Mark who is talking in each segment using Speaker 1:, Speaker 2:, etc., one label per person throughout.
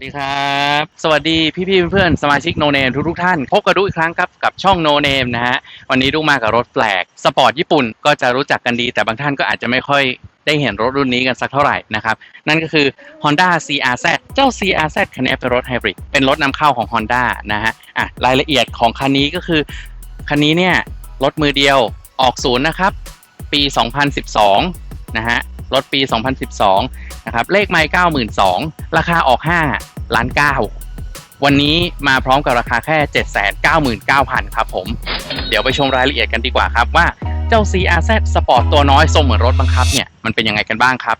Speaker 1: วัสดีครับ สวัสดีพี่ๆเพื่อนๆสมาชิกโนเนมทุกๆท่าน พบกับดูอีกครั้งครับกับช่องโนเนมนะฮะ วันนี้ดูมากับรถแปลก สปอร์ตญี่ปุ่นก็จะรู้จักกันดี แต่บางท่านก็อาจจะไม่ค่อยได้เห็นรถรุ่นนี้กันสักเท่าไหร่นะครับ นั่นก็คือ Honda CRZ เจ้า CRZ คันนี้เป็นรถไฮบริดเป็นรถนำเข้าของ Honda นะฮะอะรายละเอียดของคันนี้ก็คือคันนี้เนี่ยรถมือเดียวออกศูนย์นะครับ ปี 2012 นะฮะ รถปี 2012 นะครับ เลขไม่92,000 ราคาออก5ล้าน9วันนี้มาพร้อมกับราคาแค่ 799,000 ครับผม เดี๋ยวไปชมรายละเอียดกันดีกว่าครับว่าเจ้า CRZ Sport ตัวน้อยทรงเหมือนรถบังคับเนี่ย มันเป็นยังไงกันบ้างครับ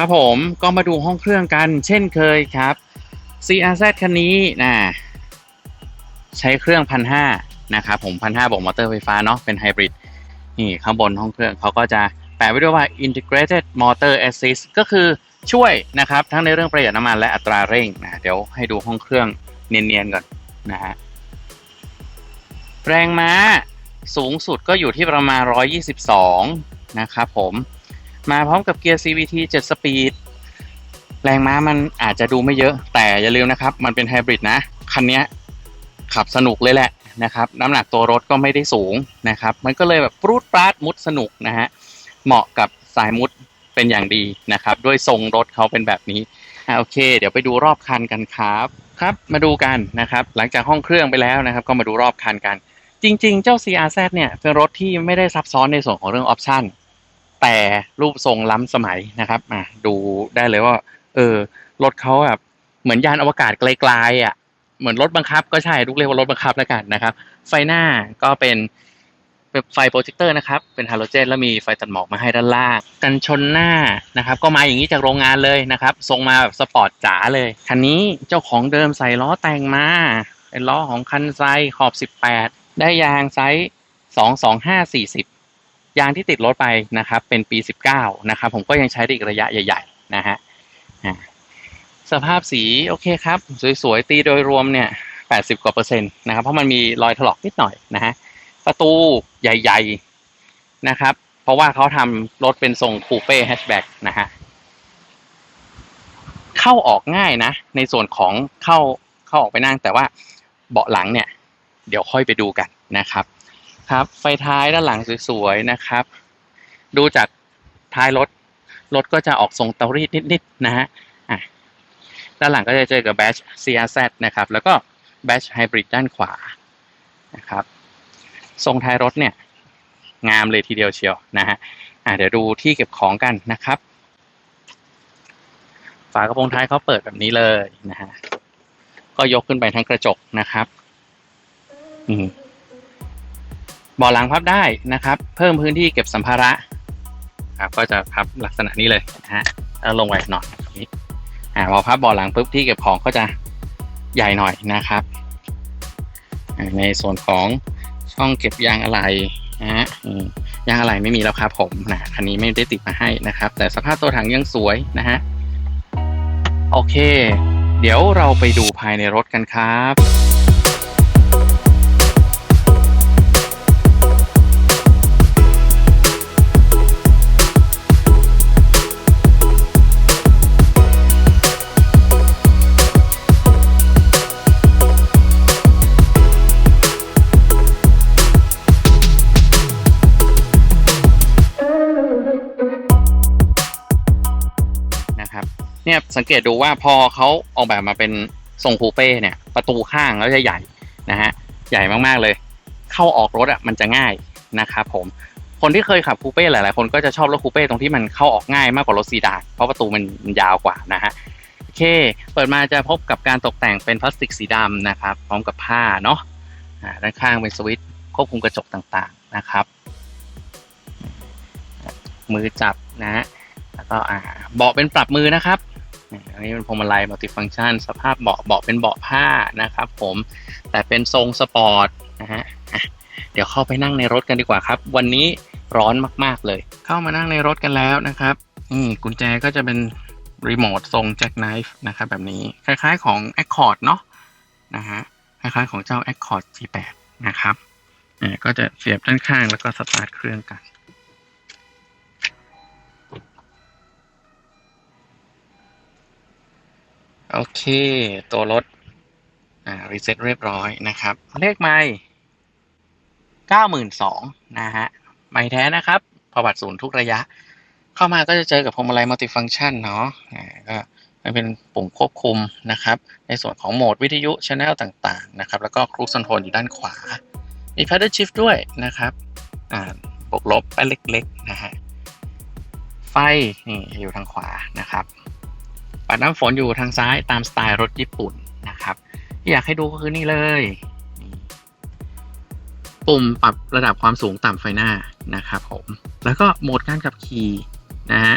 Speaker 1: ครับผมก็มาดูห้องเครื่องกัน เช่นเคยครับ CRZ คันนี้นะใช้เครื่องพันห้านะครับผมพันห้าบอกมอเตอร์ไฟฟ้าเนาะเป็นไฮบริดนี่ข้างบนห้องเครื่องเขาก็จะแปะไว้ด้วยว่า integrated motor assist ก็คือช่วยนะครับ ทั้งในเรื่องประหยัดน้ำมันและอัตราเร่งนะเดี๋ยวให้ดูห้องเครื่องเนียนๆก่อนนะฮะแรงม้าสูงสุดก็อยู่ที่ประมาณ 122 นะครับผม มาพร้อมกับเกียร์ CVT 7 สปีด แรงม้ามันอาจจะดูไม่เยอะ แต่อย่าลืมนะครับ มันเป็นไฮบริดนะ คันนี้ขับสนุกเลยแหละนะครับ น้ำหนักตัวรถก็ไม่ได้สูงนะครับ มันก็เลยแบบปรูดปราดมุดสนุกนะฮะ เหมาะกับสายมุดเป็นอย่างดีนะครับ ด้วยทรงรถเขาเป็นแบบนี้โอเค เดี๋ยวไปดูรอบคันกันครับครับ มาดูกันนะครับ หลังจากห้องเครื่องไปแล้วนะครับ ก็มาดูรอบคันกัน จริง ๆ เจ้า CRZ เนี่ยเป็นรถที่ไม่ได้ซับซ้อนในส่วนของเรื่องออปชั่น แต่รูปทรงล้ำสมัยนะครับอะดูได้เลยว่า เออรถเขาแบบเหมือนยานอวกาศไกลๆอะเหมือนรถบังคับ ก็ใช่ลูกเรียกว่ารถบังคับแล้วกันนะครับ ไฟหน้าก็เป็นเป็นไฟโปรเจคเตอร์นะครับ เป็นฮาโลเจน แล้วมีไฟตัดหมอกมาให้ด้านล่าง กันชนหน้านะครับ ก็มาอย่างนี้จากโรงงานเลยนะครับ ทรงมาแบบสปอร์ตจ๋าเลย คันนี้เจ้าของเดิมใส่ล้อแต่งมา เป็นล้อของคันไซขอบ 18 ได้ยางไซส์ 22540 ยางที่ติดรถไปนะครับ เป็นปี 19 นะครับ ผมก็ยังใช้ได้อีกระยะใหญ่ๆนะฮะสภาพสีโอเคครับ สวยๆ ตีโดยรวมเนี่ย80 กว่าเปอร์เซ็นต์นะครับ เพราะมันมีรอยถลอกนิดหน่อยนะฮะประตูใหญ่ๆนะครับ เพราะว่าเขาทำรถเป็นทรงคูเป้แฮชแบ็กนะฮะเข้าออกง่ายนะ ในส่วนของเข้าเข้าออกไปนั่งแต่ว่าเบาะหลังเนี่ย เดี๋ยวค่อยไปดูกันนะครับ ครับ ไฟท้ายด้านหลังสวยๆนะครับ ดูจากท้ายรถ รถก็จะออกทรงเตารีดนิดๆนะฮะอะด้านหลังก็จะเจอกับแบช CRZ นะครับ แล้วก็แบชไฮบริดด้านขวานะครับ ทรงท้ายรถเนี่ย งามเลยทีเดียวเชียวนะฮะอะเดี๋ยวดูที่เก็บของกันนะครับ ฝากระโปรงท้ายเขาเปิดแบบนี้เลยนะฮะ ก็ยกขึ้นไปทั้งกระจกนะครับ อืม บาะหลังพับได้นะครับ เพิ่มพื้นที่เก็บสัมภาระครับก็จะพับลักษณะนี้เลยนะฮะแล้วลงไว้หน่อยนี้อ่าพอพับเบาะหลังปุ๊บที่เก็บของก็จะใหญ่หน่อยนะครับ ในส่วนของช่องเก็บยางอะไหล่นะฮะยางอะไหล่ไม่มีแล้วครับผมนะคันนี้ไม่ได้ติดมาให้นะครับ แต่สภาพตัวถังยังสวยนะฮะโอเค เดี๋ยวเราไปดูภายในรถกันครับ เนี่ยสังเกตดูว่าพอเขาออกแบบมาเป็นทรงคูเป้เนี่ย ประตูข้างแล้วจะใหญ่นะฮะใหญ่มากๆเลย เข้าออกรถอะมันจะง่ายนะครับผมคนที่เคยขับคูเป้หลาย ๆ คนก็จะชอบรถคูเป้ตรงที่มันเข้าออกง่ายมากกว่ารถซีดานเพราะประตูมันยาวกว่านะฮะโอเค เปิดมาจะพบกับการตกแต่งเป็นพลาสติกสีดำนะครับ พร้อมกับผ้าเนาะด้านข้างเป็นสวิตช์ควบคุมกระจกต่างๆนะครับ มือจับนะฮะ แล้วก็อ่าเบาะเป็นปรับมือนะครับอันนี้เป็นพวงมาลัยมัลติฟัง c t ชันสภาพเบาะเบาะเป็นเบาะผ้านะครับผมแต่เป็นทรงสปอร์ตนะฮะเดี๋ยวเข้าไปนั่งในรถกันดีกว่าครับ วันนี้ร้อนมาก ๆ เลย เข้ามานั่งในรถกันแล้วนะครับนี่กุญแจก็จะเป็นรีโมททรงแจ็คไนฟ์นะครับแบบนี้คล้ายๆของ Accord เนาะนะฮะคล้ายๆของเจ้า Accord G8 นะครับก็จะเสียบด้านข้างแล้วก็สตาร์ทเครื่องกัน โอเค ตัวรถ อ่า รีเซ็ตเรียบร้อยนะครับ เลขไม่เก้าหมื่นสองนะฮะ ไม่แท้นะครับประวัติศูนย์ทุกระยะ เข้ามาก็จะเจอกับพวงมาลัยมัลติฟังชันเนาะอ่าก็มันเป็นปุ่มควบคุมนะครับ ในส่วนของโหมดวิทยุช anel ต่างๆนะครับ แล้วก็ครู e คอนโทรลอยู่ด้านขวา มี paddle shift ด้วยนะครับ อ่าบวกลบไปเล็กๆนะฮะ ไฟนี่อยู่ทางขวานะครับ ปัดน้ำฝนอยู่ทางซ้ายตามสไตล์รถญี่ปุ่นนะครับ ที่อยากให้ดูก็คือนี่เลย ปุ่มปรับระดับความสูงต่ำไฟหน้านะครับผม แล้วก็โหมดการขับขี่นะฮะ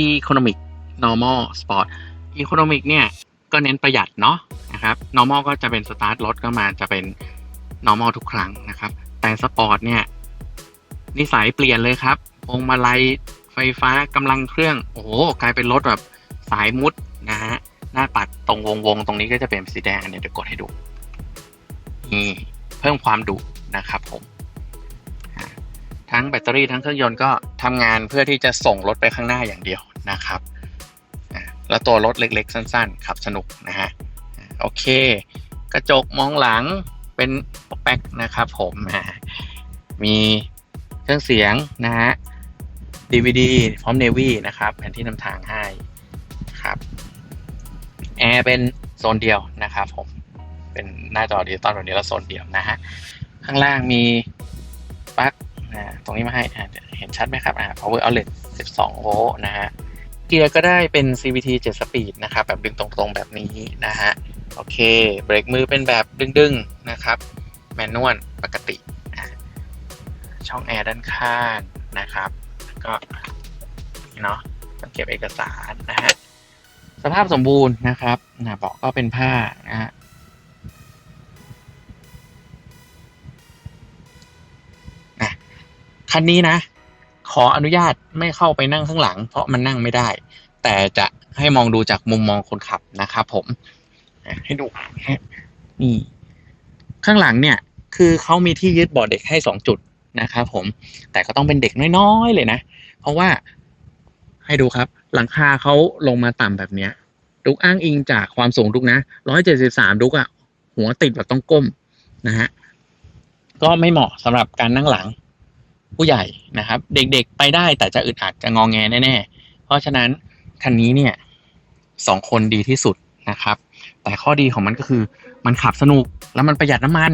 Speaker 1: Economic Normal Sport Economic เนี่ย ก็เน้นประหยัดเนาะนะครับ Normal ก็จะเป็นสตาร์ทรถก็มาจะเป็น Normal ทุกครั้งนะครับ แต่ Sport เนี่ยนิสัยเปลี่ยนเลยครับพวงมาลัยไฟฟ้ากำลังเครื่อง โอ้โห กลายเป็นรถแบบ สายมุดนะฮะหน้าปัดตรงวงวงๆตรงนี้ก็จะเป็นสีแดงอันนี้เดี๋ยวกดให้ดูนี่เพิ่มความดุนะครับผมทั้งแบตเตอรี่ทั้งเครื่องยนต์ก็ทำงานเพื่อที่จะส่งรถไปข้างหน้าอย่างเดียวนะครับแล้วตัวรถเล็กๆ สั้นๆ ขับสนุกนะฮะโอเค กระจกมองหลังเป็นปอกแป๊กนะครับผมมีเครื่องเสียงนะฮะ DVD พร้อม Navy นะครับแผนที่นำทางให้ แอร์เป็นโซนเดียวนะครับผมเป็นหน้าจอดิจิตอลแบบนี้แล้วโซนเดียวนะฮะข้างล่างมีปลั๊กนะตรงนี้มาให้เห็นชัดไหมครับอ่า power outlet 12 โวลต์นะฮะเกียร์ก็ได้เป็น CVT 7 speed นะครับ แบบดึงตรงๆแบบนี้นะฮะโอเค เบรกมือเป็นแบบดึงๆนะครับ แมนนวลปกติ ช่องแอร์ด้านข้างนะครับ ก็เนาะเก็บเอกสารนะฮะ สภาพสมบูรณ์นะครับนะเบาะก็เป็นผ้านะฮะนะคันนี้นะ ขออนุญาตไม่เข้าไปนั่งข้างหลัง เพราะมันนั่งไม่ได้ แต่จะให้มองดูจากมุมมองคนขับนะครับผม ให้ดูนี่ข้างหลังเนี่ย คือเขามีที่ยึดเบาะเด็กให้สองจุดนะครับผม แต่ก็ต้องเป็นเด็กน้อยๆเลยนะ เพราะว่าให้ดูครับ หลังคาเขาลงมาต่ำแบบเนี้ยดุกอ้างอิงจากความสูงดุกนะร้อยเจ็ดสิบสามดุกอะหัวติดแบบต้องก้มนะฮะก็ไม่เหมาะสำหรับการนั่งหลังผู้ใหญ่นะครับ เด็กๆไปได้แต่จะอึดอัดจะงองแงแน่ๆ เพราะฉะนั้นคันนี้เนี่ยสองคนดีที่สุดนะครับ แต่ข้อดีของมันก็คือมันขับสนุกแล้วมันประหยัดน้ำมัน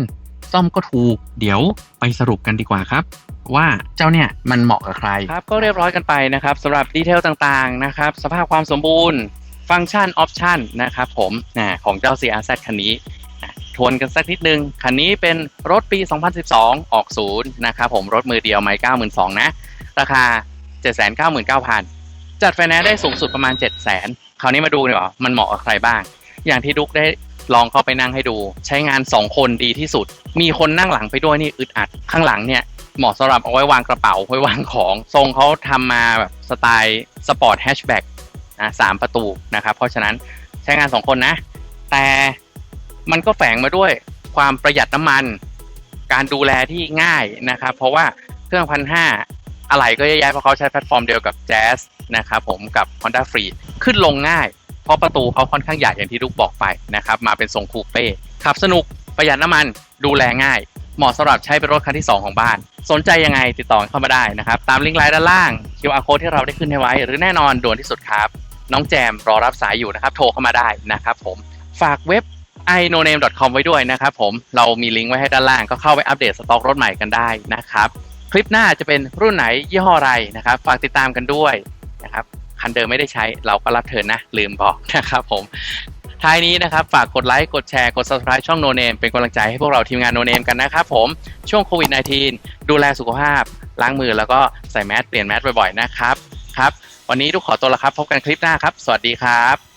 Speaker 1: ซ่อมก็ถูก เดี๋ยวไปสรุปกันดีกว่าครับ ว่าเจ้าเนี่ยมันเหมาะกับใครครับก็เรียบร้อยกันไปนะครับสำหรับดีเทลต่างๆนะครับสภาพความสมบูรณ์ ฟังก์ชันออปชันนะครับผมนะของเจ้า CRZ คันนี้ทวนกันสักนิดนึง คันนี้เป็นรถปี 2012 ออกศูนย์นะครับผมรถมือเดียวไม่92,000 นะ ราคา 799,000 จัดไฟแนนซ์ได้สูงสุดประมาณ 700,000 คราวนี้มาดูดีกว่ามันเหมาะกับใครบ้าง อย่างที่ดุกได้ ลองเข้าไปนั่งให้ดู ใช้งาน 2 คนดีที่สุด มีคนนั่งหลังไปด้วยนี่อึดอัดข้างหลังเนี่ยเหมาะสำหรับเอาไว้วางกระเป๋าไว้วางของทรงเขาทำมาแบบสไตล์สปอร์ตแฮชแบ็กนะสามประตูนะครับเพราะฉะนั้นใช้งาน 2 คนนะ แต่มันก็แฝงมาด้วยความประหยัดน้ำมัน การดูแลที่ง่ายนะครับ เพราะว่าเครื่องพันห้าอะไรก็ยอะแยเพราะเขาใช้แพลตฟอร์มเดียวกับ Jazz นะครับผมกับ Honda Free ขึ้นลงง่าย เพราะประตูเขาค่อนข้างใหญ่อย่างที่ลูกบอกไปนะครับมาเป็นทรงคูเป้ขับสนุกประหยัดน้ำมันดูแลง่าย เหมาะสำหรับใช้เป็นรถคันที่ 2 ของบ้าน สนใจยังไงติดต่อเข้ามาได้นะครับ ตามลิงก์ไลน์ด้านล่าง QR code ที่เราได้ขึ้นให้ไว้ หรือแน่นอนด่วนที่สุดครับ น้องแจมรอรับสายอยู่นะครับ โทรเข้ามาได้นะครับผมฝากเว็บ i n o n a m e c o m ไว้ด้วยนะครับผมเรามีลิงก์ไว้ให้ด้านล่างก็เข้าไปอัปเดตสต็อกรถใหม่กันได้นะครับ คลิปหน้าจะเป็นรุ่นไหนยี่ห้ออะไรนะครับ ฝากติดตามกันด้วยนะครับ คันเดิมไม่ได้ใช้ เราก็รับเทินนะ ลืมบอกนะครับผม ท้ายนี้นะครับ ฝากกดไลค์ กดแชร์ กด subscribe ช่องโนเนมเป็นกำลังใจให้พวกเราทีมงานโนเนมกันนะครับผม ช่วงโควิด -19 ดูแลสุขภาพ ล้างมือแล้วก็ใส่แมสเปลี่ยนแมสบ่อยๆนะครับ ครับ วันนี้ทุกขอตัวละครับ พบกันคลิปหน้าครับ สวัสดีครับ